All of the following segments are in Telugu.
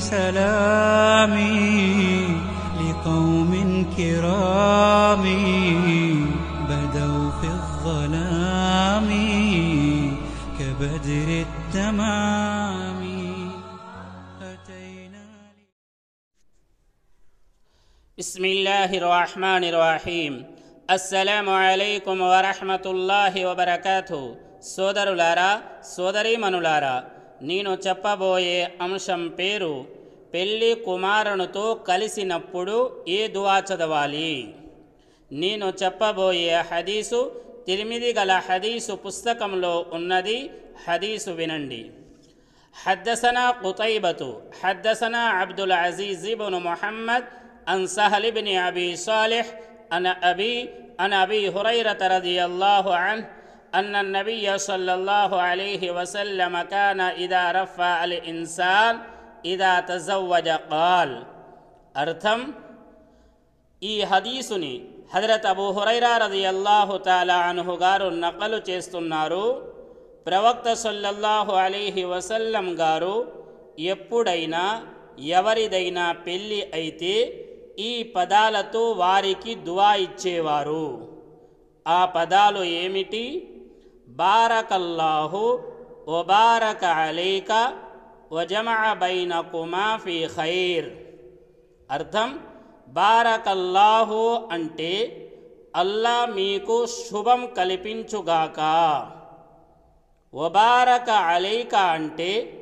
سلامي لقوم كرام بدوا في الظلام كبدر التمام أتينا بسم الله الرحمن الرحيم అస్సలాము అలైకుం వరహమతుల్లాహి వబర్కాతు సోదరులారా సోదరీమణులారా నేను చెప్పబోయే అంశం పేరు పెళ్లి కుమారునితో కలిసినప్పుడు ఏ దువా చదవాలి నేను చెప్పబోయే హదీసు తిరిమిది గల హదీసు పుస్తకంలో ఉన్నది హదీసు వినండి حدثنا قطيبة حدثنا عبد العزيز بن محمد عن سهل بن أبي صالح عن أبي عن أبي هريرة رضي الله عنه أن النبي صلى الله عليه وسلم كان إذا رفع الإنسان إذا تزوج قال أرثم ఈ హదీసుని హజరత్ అబూ హురైరా రదియల్లాహు తాలా అన్హు గారు నకలు చేస్తున్నారు ప్రవక్త సల్లల్లాహు అలీహి వసల్లం గారు ఎప్పుడైనా ఎవరిదైనా పెళ్ళి అయితే ఈ పదాలతో వారికి దువా ఇచ్చేవారు ఆ పదాలు ఏమిటి బారకల్లాహు వబారక అలీక వజమా బైనకుమా ఫీ ఖైర్. అర్థం? బారకల్లాహు అంటే అల్లా మీకు శుభం కల్పించుగాక. వబారక అలీక అంటే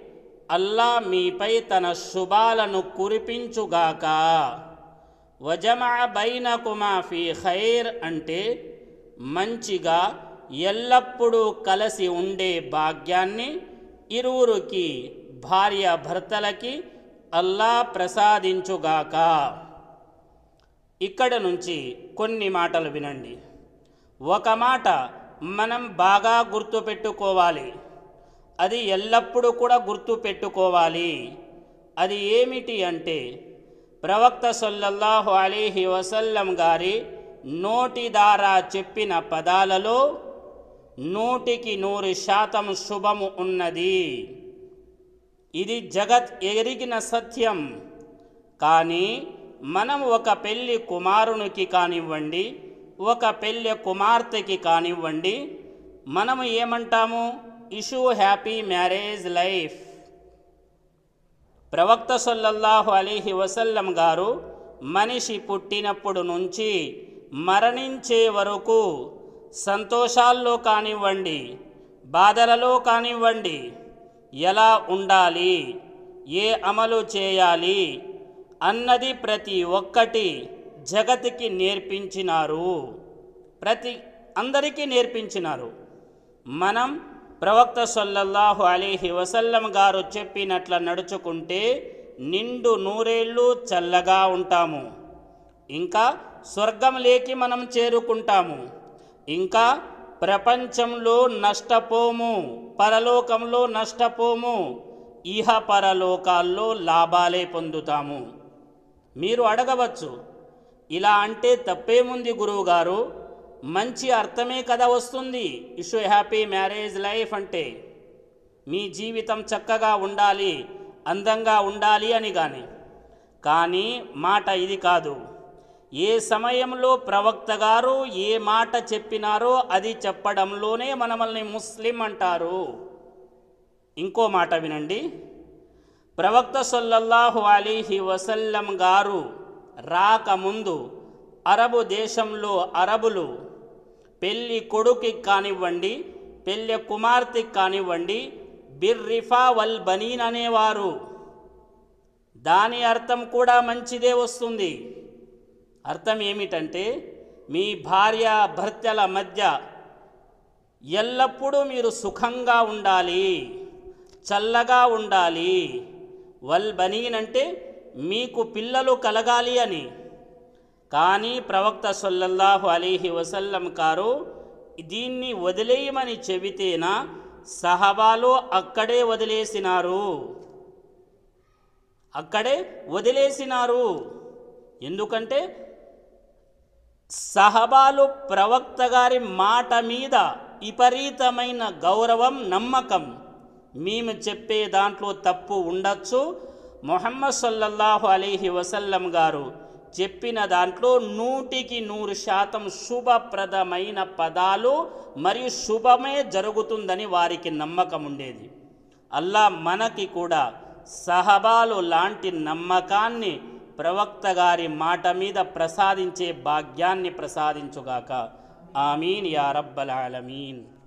అల్లా మీపై తన శుభాలను కురిపించుగాక. వజమా బైనకుమా ఫీ ఖైర్ అంటే మంచిగా ఎల్లప్పుడూ కలిసి ఉండే భాగ్యాన్ని ఇరువురికి భార్య భర్తలకి అల్లా ప్రసాదించుగాక. ఇక్కడ నుంచి కొన్ని మాటలు వినండి. ఒక మాట మనం బాగా గుర్తుపెట్టుకోవాలి. అది ఎల్లప్పుడూ కూడా గుర్తుపెట్టుకోవాలి. అది ఏమిటి అంటే ప్రవక్త సల్లల్లాహు అలీహి వసల్లం గారి నోటి ద్వారా చెప్పిన పదాలలో నూటికి నూరు శాతం శుభము ఉన్నది. ఇది జగత్ ఎరిగిన సత్యం. కానీ మనం ఒక పెళ్ళి కుమారునికి కానివ్వండి ఒక పెళ్ళి కుమార్తెకి కానివ్వండి మనము ఏమంటాము? Ishu happy marriage life. ప్రవక్త సల్లల్లాహు అలీహి వసల్లం గారు మనిషి పుట్టినప్పుడు నుంచి మరణించే వరకు సంతోషాల్లో కానివ్వండి బాధలలో కానివ్వండి ఎలా ఉండాలి ఏ అమలు చేయాలి అన్నది ప్రతి ఒక్కటి జగత్కి నేర్పించినారు. ప్రతి అందరికీ నేర్పించినారు. మనం ప్రవక్త సల్లల్లాహు అలీహి వసల్లం గారు చెప్పినట్ల నడుచుకుంటే నిండు నూరేళ్ళు చల్లగా ఉంటాము. ఇంకా స్వర్గం లేకి మనం చేరుకుంటాము. ఇంకా ప్రపంచంలో నష్టపోము పరలోకంలో నష్టపోము ఇహ పరలోకాల్లో లాభాలే పొందుతాము. మీరు అడగవచ్చు ఇలా అంటే తప్పేముంది గురువుగారు? మంచి అర్థమే కదా వస్తుంది ఇషు హ్యాపీ మ్యారేజ్ లైఫ్ అంటే. మీ జీవితం చక్కగా ఉండాలి అందంగా ఉండాలి అని కానీ కానీ మాట ఇది కాదు. ఏ సమయంలో ప్రవక్త గారు ఏ మాట చెప్పినారో అది చెప్పడంలోనే మనమల్ని ముస్లిం అంటారు. ఇంకో మాట వినండి. ప్రవక్త సల్లల్లాహు అలీహి వసల్లం గారు రాకముందు అరబు దేశంలో అరబులు పెళ్ళి కొడుకి కానివ్వండి పెళ్ళి కుమార్తెకి కానివ్వండి బిర్రిఫా వల్ బనీన్ అనేవారు. దాని అర్థం కూడా మంచిదే వస్తుంది. అర్థం ఏమిటంటే మీ భార్య భర్తల మధ్య ఎల్లప్పుడూ మీరు సుఖంగా ఉండాలి చల్లగా ఉండాలి. వల్ బనీన్ అంటే మీకు పిల్లలు కలగాలి అని. కానీ ప్రవక్త సల్లల్లాహు అలీహి వసల్లం గారు దీన్ని వదిలేయమని చెబితేనా సహబాలు అక్కడే వదిలేసినారు. అక్కడే వదిలేసినారు. ఎందుకంటే సహబాలు ప్రవక్త గారి మాట మీద విపరీతమైన గౌరవం నమ్మకం. మేము చెప్పే దాంట్లో తప్పు ఉండొచ్చు. మొహమ్మద్ సల్లల్లాహు అలీహి వసల్లం గారు చెప్పిన దాంట్లో నూటికి నూరు శాతం శుభప్రదమైన పదాలు మరియు శుభమే జరుగుతుందని వారికి నమ్మకం ఉండేది. అల్లా మనకి కూడా సహబాలు లాంటి నమ్మకాన్ని ప్రవక్త గారి మాట మీద ప్రసాదించే భాగ్యాన్ని ప్రసాదించుగాక. ఆమీన్ యా రబ్బల్ ఆలమీన్.